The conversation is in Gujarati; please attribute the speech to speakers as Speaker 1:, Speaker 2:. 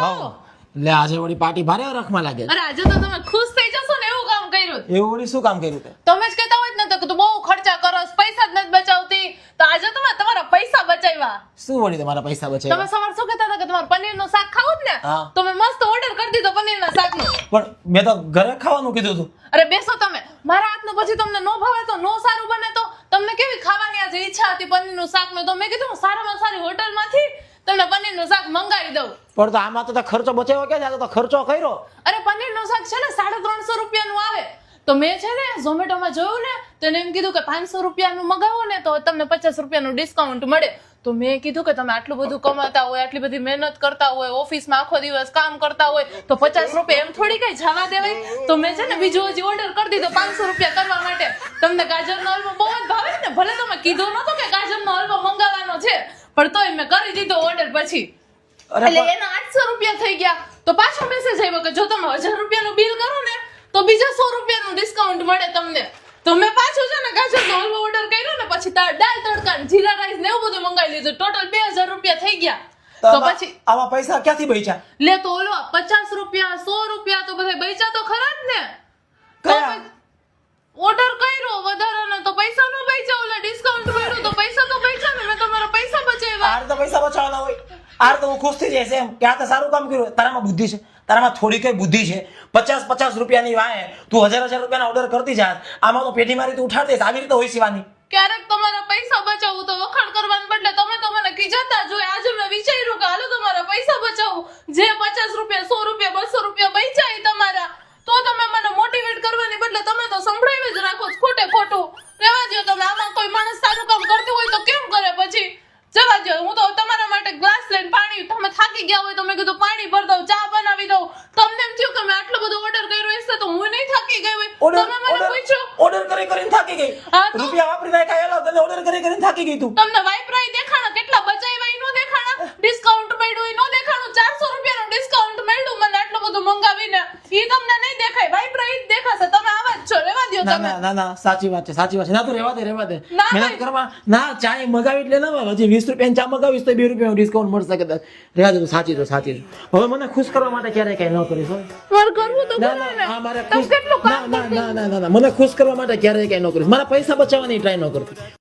Speaker 1: હઉ. એટલે આજે વળી પાર્ટી ભારે રખમાં લાગે
Speaker 2: અરે આજે તો તમે ખુશ થઈ જશો ને એવું કામ કર્યું
Speaker 1: એવું વળી શું કામ કર્યું તે?
Speaker 2: તમે જ કહેતા હોય ને તો કે તું બહુ ખર્ચા કરસ પૈસા જ નથી બચાવતી. તો આજે તમે તમારા પૈસા બચાવ્યા.
Speaker 1: શું વળી તમારા પૈસા બચાવ્યા?
Speaker 2: તમે સવાર શું કહેતા હતા કે તમારે પનીરનું શાક ખાવું જ ને? તો મેં મસ્ત ઓર્ડર કરી દીધો પનીરના શાકનો.
Speaker 1: પણ મેં તો ઘરે ખાવાનું કીધું હતું.
Speaker 2: અરે બેસો તમે. મારા હાથનું પછી તમને નો ભાવે તો નો સારું બને તો તમને કેવી ખાવાની આજે ઈચ્છા હતી પનીરનું મેં તો મેં કીધું સારામાં સારી હોટલમાંથી તમને પનીરનું શાક મંગાવી દઉં.
Speaker 1: પણ તો આમાં તો ખર્ચો બચાવ્યો કે આ તો ખર્ચો કર્યો.
Speaker 2: અરે પનીરનું શાક છે ને સાડા ત્રણસો રૂપિયાનું આવે. તો મેં છે ને ઝોમેટોમાં જોયું ને તો એને એમ કીધું કે પાંચસો રૂપિયાનું મગાવો ને તો તમને પચાસ રૂપિયાનું ડિસ્કાઉન્ટ મળે. તો મેં કીધું કે તમે આટલું બધું કમાતા હોય આટલી બધી મહેનત કરતા હોય ઓફિસમાં આખો દિવસ કામ કરતા હોય તો પચાસ રૂપિયા એમ થોડી કઈ જવા દેવાય? તો મેં છે ને બીજું હજી ઓર્ડર કરી દીધો પાંચસો રૂપિયા કરવા માટે. તમને ગાજરનો હલવો બહુ જ ભાવે ને ભલે તમે કીધું નતો કે ગાજરનો હલવો મંગાવવાનો છે. પણ તોય મેં કરી દીધો ઓર્ડર પછી. એટલે એના આઠસો રૂપિયા થઈ ગયા. તો પાછો મેસેજ આવ્યો કે જો તમે હજાર રૂપિયાનું બિલ કરો ને તો બીજા સો રૂપિયાનું ડિસ્કાઉન્ટ મળે તમને. તો મેં પાછું છે ને ગાજરનો હલવો ઓર્ડર કર્યો ને પછી દાળ તડકા જીરા રાઈસ ને એવું બધું મંગાવી લીધું. ટોટલ બે હજાર રૂપિયા થઈ ગયા.
Speaker 1: તો
Speaker 2: પછી
Speaker 1: આવા પૈસા ક્યાંથી બચ્યા?
Speaker 2: લે તો ઓલો પચાસ રૂપિયા સો રૂપિયા તો બધા બચ્યા તો ખરા જ ને
Speaker 1: કયા
Speaker 2: ઓર્ડર કર્યો વધારાનો તો પૈસા નો બચ્યા ઓલા ડિસ્કાઉન્ટ મળ્યું તો પૈસા તો બચ્યા ને મેં તમારા પૈસા
Speaker 1: પૈસા બચાવવાના હોય. આ રીતે હું ખુશ થઈ જઈશ એમ. કે આ તો સારું કામ કર્યું. તારામાં બુદ્ધિ છે. તારામાં થોડી કઈ બુદ્ધિ છે. પચાસ પચાસ રૂપિયાની વાય તું હજાર હજાર રૂપિયાના ઓર્ડર કરતી જાત. આમાં તો પેઢી મારી તું ઉઠાડી દઈશ. આવી રીતે હોય શિવાની
Speaker 2: ક્યારેક તમારા પૈસા બચાવવું તો વખાણ કરવાને બદલે તમે તો મને જોઈ આજે મેં વિચાર્યું કે હાલો તમારા પૈસા બચાવું જે પચાસ રૂપિયા સો રૂપિયા બસો રૂપિયા બચ્યા એ તમારા તો તમે મને મોટિવેટ કરવાની બદલે તમે તો સંભળાવી જ રાખો છો ખોટે ખોટું રહેવા દો તમે આમાં કોઈ માણસ સારું કામ કરતું હોય તો કેમ કરે પછી જવા દો હું તો તમારા માટે ગ્લાસ લઈને પાણી તમે થાકી ગયા હોય તો મેં કીધું પાણી ભર દઉં ચા બનાવી દઉં. તમને એમ થયું કે મેં આટલો બધો ઓર્ડર કર્યો હશે તો હું નહીં થાકી ગઈ હોય? તમે મને પૂછ્યું?
Speaker 1: ઓર્ડર કરી કરીને થાકી ગઈ? રૂપિયા વાપરી નાખ્યા એલા તને ઓર્ડર કરી કરીને થાકી ગઈ તું.
Speaker 2: તમને વાઇપ્રાઈ દેખાણા કેટલા બચાવ્યા ઈ નો દેખાણા ડિસ્કાઉન્ટ મળ્યું ઈ નો દેખાણું 400 રૂપિયાનું ડિસ્કાઉન્ટ મળ્યું મને આટલું બધું મંગાવીને ઈ તમને નહીં દેખાય વાઇપ્રાઈ જ દેખાશે તમે આવા જ છો રહેવા દ્યો
Speaker 1: ના
Speaker 2: તમે
Speaker 1: ના ના ના સાચી વાત છે સાચી વાત છે. ના તું રહેવા દે રહેવા દે. મહેનત કરવા ના ચા મગાવી એટલે ના હજી વીસ રૂપિયા ચા મગાવીશ તો બે રૂપિયાનું ડિસ્કાઉન્ટ મળશે કદાચ. રહેવા દે સાચી તો સાચી હવે મને ખુશ કરવા માટે ક્યારેય કઈ ન કરીશ
Speaker 2: કરવું તો
Speaker 1: ના ના મારે ના ના ના મને ખુશ કરવા માટે ક્યારેય કઈ ન કરીશ. મારા પૈસા બચાવવાની ટ્રાય ન કરતી.